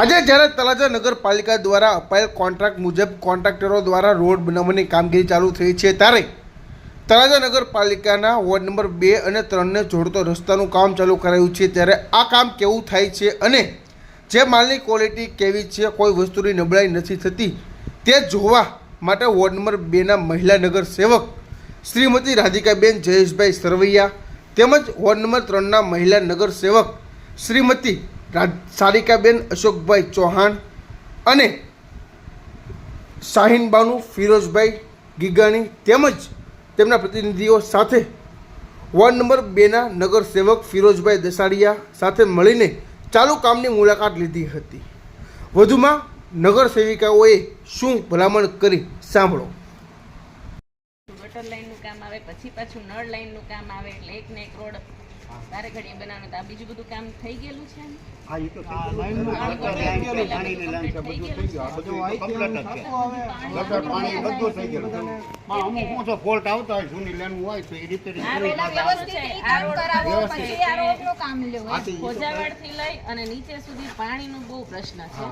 આજે જ્યારે તળાજા નગરપાલિકા દ્વારા અપાયેલ કોન્ટ્રાક્ટ મુજબ કોન્ટ્રાક્ટરો દ્વારા રોડ બનાવવાની કામગીરી ચાલુ થઈ છે, ત્યારે તળાજા નગરપાલિકાના વોર્ડ નંબર બે અને ત્રણને જોડતો રસ્તાનું કામ ચાલુ કરાયું છે. ત્યારે આ કામ કેવું થાય છે અને જે માલની ક્વોલિટી કેવી છે, કોઈ વસ્તુની નબળાઈ નથી થતી, તે જોવા માટે વોર્ડ નંબર બેના મહિલા નગર સેવક શ્રીમતી રાધિકાબેન જયેશભાઈ સરવૈયા તેમજ વોર્ડ નંબર ત્રણના મહિલા નગર સેવક શ્રીમતી સારિકાબેન અશોકભાઈ ચૌહાણ અને શાહીનબાનુ ફિરોઝભાઈ ગીગાણી તેમજ તેમના પ્રતિનિધિઓ સાથે વોર્ડ નંબર બેના નગરસેવક ફિરોઝભાઈ દસાડિયા સાથે મળીને ચાલુ કામની મુલાકાત લીધી હતી. વધુમાં નગર સેવિકાઓએ શું ભલામણ કરી સાંભળો. લાઈનનું કામ આવે, પછી પાછું નળ લાઈનનું કામ આવે, એટલે એક ને એક રોડ તારે ઘડીએ બનાવવાનું આ બીજું બધું કામ થઈ ગયેલું છે તો પાણીની લાઈન છે, બધું થઈ ગયું. આ બધું ઈ જ છે. ગટર પાણી બધું થઈ ગયું. પણ અમુક શું છે, આવતા હોય, જૂની લાઈન હોય તો એ કરી લઈ અને નીચે સુધી પાણીનો બહુ પ્રશ્ન છે.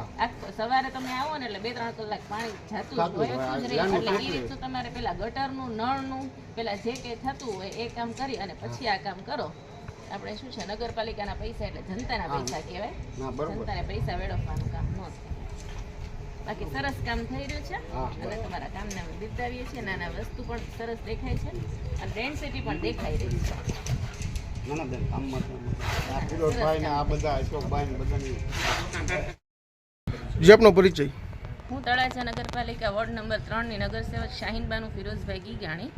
સવારે તમે આવો ને એટલે બે ત્રણ કલાક પાણી જતું હોય એટલે એ રીતનું તમારે પેલા ગટરનું નળનું પેલા જે કંઈ થતું હોય એ કામ કરી અને પછી આ કામ કરો. આપણે શું છે નગરપાલિકાના પૈસા એટલે જનતાના પૈસા કહેવાય. જનતાને પૈસા વેડફવાનું કામ ન થાય. બાકી સરસ કામ થઈ રહ્યું છે. અને તમારા કામને અમે બિરદાવીએ છીએ. નાના વસ્તુ પણ સરસ દેખાય છે. અને ડેન્સિટી પણ દેખાઈ રહી છે. ના, ના, બેન, કામમાં તો આ ફિરોઝભાઈ ને આ બધા અશોકભાઈ ને બધાની. જે આપનો પરિચય. હું તળાજા નગરપાલિકા વોર્ડ નંબર ત્રણની નગરસેવક શાહીનબાનુ ફિરોઝભાઈ ગીગાણી.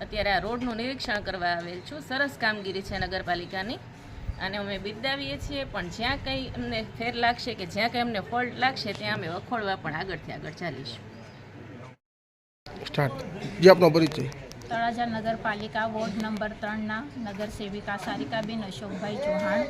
અત્યારે આ રોડનું નિરીક્ષણ કરવા આવેલ છું. સરસ કામગીરી છે નગરપાલિકાની. અને અમે બિરદાવીએ છીએ, પણ જ્યાં કંઈ અમને ફેર લાગશે કે જ્યાં કંઈ અમને ફોલ્ટ લાગશે, ત્યાં અમે વખોડવા પણ આગળથી આગળ ચાલીશું. સ્ટાર્ટ. જે, આપનો પરિચય. તળાજા નગરપાલિકા વોર્ડ નંબર ત્રણના નગર સેવિકા સારિકાબેન અશોકભાઈ ચૌહાણ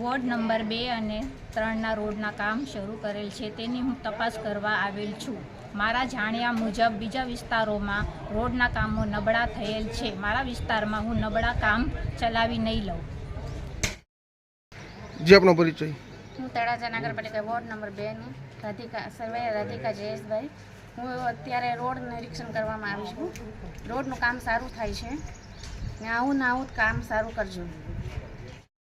વોર્ડ નંબર બે અને ત્રણના રોડના કામ શરૂ કરેલ છે. તેની હું તપાસ કરવા આવેલ છું. મારા જાણ્યા મુજબ બીજા વિસ્તારોમાં રોડના કામો નબળા થયેલ છે. મારા વિસ્તારમાં હું નબળા કામ ચલાવી નહીં લઉં. જે આપનો પરિચય. હું તળાજા નગરપાલિકા વોર્ડ નંબર બેની રાધિકા સર્વે રાધિકા જયેશભાઈ. હું અત્યારે રોડ નિરીક્ષણ કરવામાં આવી છું. રોડનું કામ સારું થાય છે. ને આવું ને આવું કામ સારું કરજો.